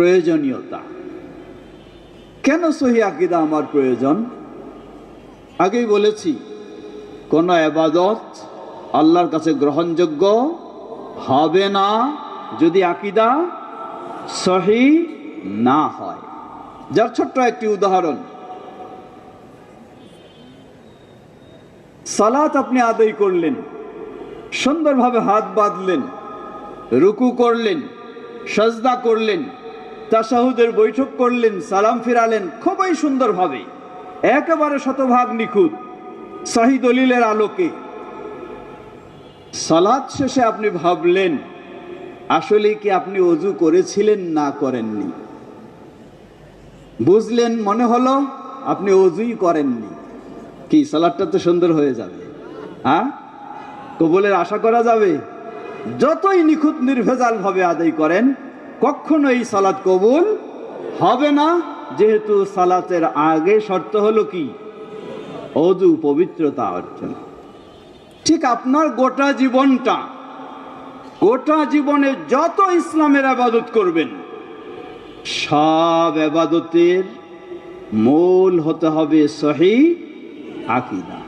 প্রয়োজনীয়তা। কেন সহি আকিদা আমার প্রয়োজন? আগেই বলেছি, কোন এবাদত আল্লাহর কাছে গ্রহণযোগ্য হবে না যদি আকিদা সহি না হয়। যার ছোট্ট একটি উদাহরণ, সালাত আপনি আদায় করলেন, সুন্দরভাবে হাত বাঁধলেন, রুকু করলেন, সাজদা করলেন তাসাহুদের বৈঠক করলেন, সালাম ফিরালেন, খুবই সুন্দরভাবে। একেবারে শতভাগ নিখুঁত সাহি দলিলের আলোকে। সালাদ শেষে আপনি ভাবলেন আসলে কি আপনি অজু করেছিলেন না করেননি? বুঝলেন, মনে হলো আপনি অজুই করেননি। কি, সালাদটা তো সুন্দর হয়ে যাবে। হ্যাঁ? কবুলের আশা করা যাবে? যতই নিখুঁত নির্ভেজাল ভাবে আদায় করেন কখনো এই সালাত কবুল হবে না। যেহেতু সালাতের আগে শর্ত হলো কি? অজু পবিত্রতা অর্জন। ঠিক আপনার গোটা জীবনটা, গোটা জীবনে যত ইসলামের আবাদত করবেন, সব আবাদতের মূল হতে হবে সহি আকিদা।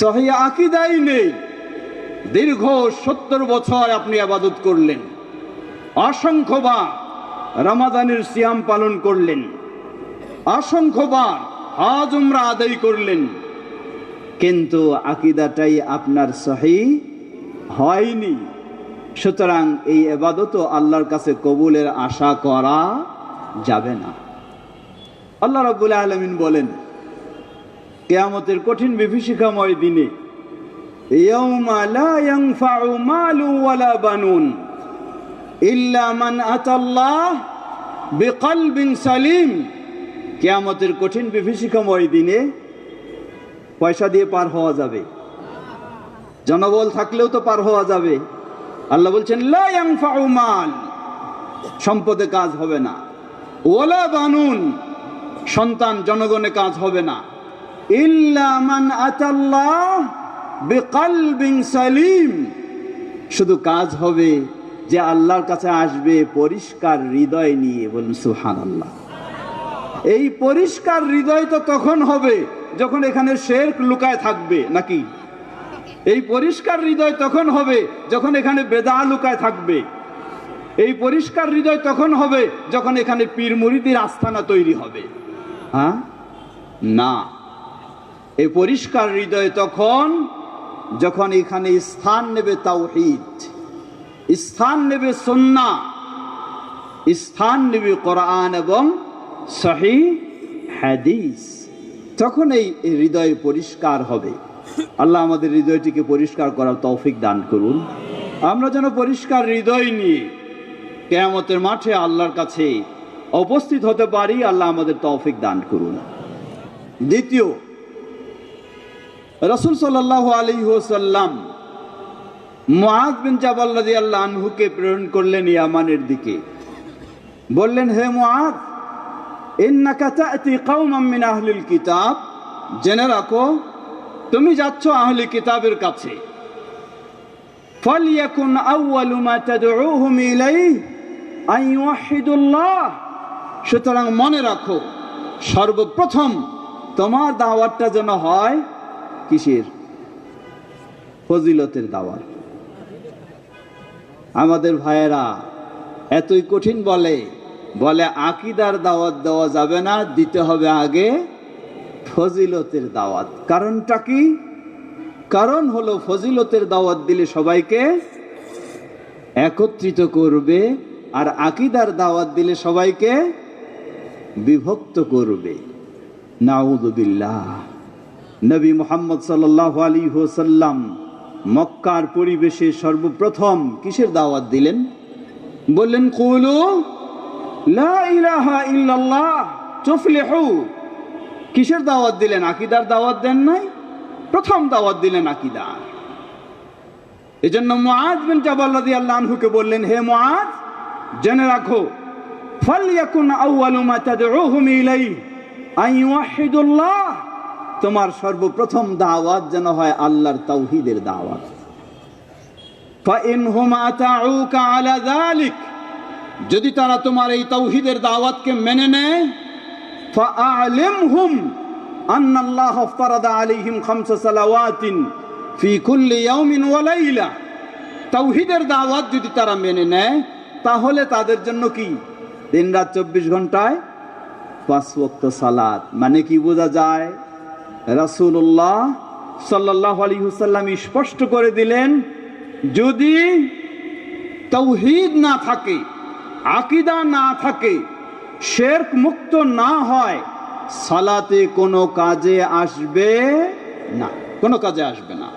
সহি আকিদাই নেই। দীর্ঘ সত্তর বছর আপনি আবাদত করলেন। অসংখ্যবার রমাদানের সিয়াম পালন করলেন। অসংখ্যবার হজ উমরা আদায় করলেন। কিন্তু আকিদাটাই আপনার সহি হয়নি। সুতরাং এই এবাদত আল্লাহর কাছে কবুলের আশা করা যাবে না। আল্লাহ রাব্বুল আলমিন বলেন, কেয়ামতের কঠিন বিভীষিকাময় দিনে ইয়াউমা লা ইয়ানফাউ মালু ওয়ালা বানুন। কেয়ামতের কঠিন বিভীষিকাময় দিনে পয়সা দিয়ে পার হওয়া যাবে। জনবল থাকলেও তো পার হওয়া যাবে। আল্লাহ বলছেন মাল। সম্পদে কাজ হবে না। ওলা বানুন। সন্তান জনগণে কাজ হবে না। ইল্লা মান আতাল্লাহ বিকলবিন সালিম। শুধু কাজ হবে যে আল্লাহর কাছে আসবে পরিষ্কার হৃদয় নিয়ে বলুন সুহান আল্লাহ এই পরিষ্কার হৃদয় তো তখন হবে যখন এখানে শের লুকায় থাকবে, নাকি? এই পরিষ্কার হৃদয় তখন হবে যখন এখানে বেদা লুকায় থাকবে। এই পরিষ্কার হৃদয় তখন হবে যখন এখানে পীর মুরিদির আস্থানা তৈরি হবে। হ্যাঁ? না। এই পরিষ্কার হৃদয় তখন যখন এখানে স্থান নেবে তাওহিদ। স্থান নেবে সন্না স্থান নেবে কোরআন এবং সহি হাদিস। তখন এই হৃদয় পরিষ্কার হবে। আল্লাহ আমাদের হৃদয়টিকে পরিষ্কার করার তৌফিক দান করুন। আমরা যেন পরিষ্কার হৃদয় নিয়ে কেয়ামতের মাঠে আল্লাহর কাছে উপস্থিত হতে পারি, আল্লাহ আমাদের তৌফিক দান করুন। দ্বিতীয়, রসুল সাল্লাহ আলী সাল্লাম মুআজ বিন জাবাল রাদিয়াল্লাহু আনহুকে প্রেরণ করলেন ইয়ামানের দিকে। বললেন, হে মিন আহলিল কিতাব। জেনে রাখো, তুমি যাচ্ছ আহলি কিতাবের কাছে। ফালিয়াকুন আউয়ালু মা তাদউহুম ইলাইহি আন ইউহিদুল্লাহ। সুতরাং মনে রাখো, সর্বপ্রথম তোমার দাওয়াতটা যেন হয় কিসের? ফজিলতের দাওয়াত। আমাদের ভাইয়েরা, এতই কঠিন বলে বলে আকিদার দাওয়াত দেওয়া যাবে না, দিতে হবে আগে ফজিলতের দাওয়াত। কারণটা কি? কারণ হলো ফজিলতের দাওয়াত দিলে সবাইকে একত্রিত করবে, আর আকিদার দাওয়াত দিলে সবাইকে বিভক্ত করবে। নাউদুবিল্লাহ নবী মোহাম্মদ সাল্লাহ আলী হোসাল্লাম মক্কার পরিবেশে সর্বপ্রথম কিসের দাওয়াত দিলেন? বললেন, কুলু কিসের দাওয়াত দিলেন? আকিদার দাওয়াত দেন নাই? প্রথম দাওয়াত দিলেন আকিদার এজন্য মুআজ বিন জাবাল রাদিয়াল্লাহু আনহুকে বললেন, হে মুআজ, জেনে রাখো, ফালইয়াকুন আউয়ালু মা তাদউহুম ইলাইহি, আন ইউহিদুল্লাহ তোমার সর্বপ্রথম দাওয়াত যেন হয় আল্লাহর তাওহীদের দাওয়াত فإنهم أطاعوك على ذلك যদি তারা তোমার এই তৌহিদের দাওয়াতকে মেনে নেয় فأعلمهم أن الله افترض عليهم خمس صلوات في كل يوم وليلة তৌহিদের দাওয়াত যদি তারা মেনে নেয় তাহলে তাদের জন্য কি দিন রাত চব্বিশ ঘন্টায় পাঁচ ওয়াক্ত সালাত মানে কি বোঝা যায় রাসূলুল্লাহ সাল্লাল্লাহু আলাইহি ওয়াসাল্লাম স্পষ্ট করে দিলেন, যদি তৌহিদ না থাকে, আকিদা না থাকে, শেরক মুক্ত না হয়, সালাতে কোনো কাজে আসবে না, কোনো কাজে আসবে না।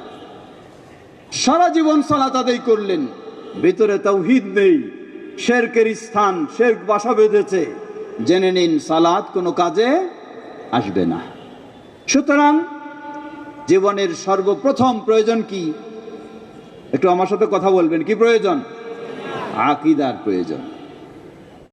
সারা জীবন সালাত আদায় করলেন, ভিতরে তৌহিদ নেই, শেরকের স্থান, শেরক বাসা বেঁধেছে, জেনে নিন সালাত কোনো কাজে আসবে না। সুতরাং জীবনের সর্বপ্রথম প্রয়োজন কি? একটু আমার সাথে কথা বলবেন কি প্রয়োজন? আকিদার প্রয়োজন।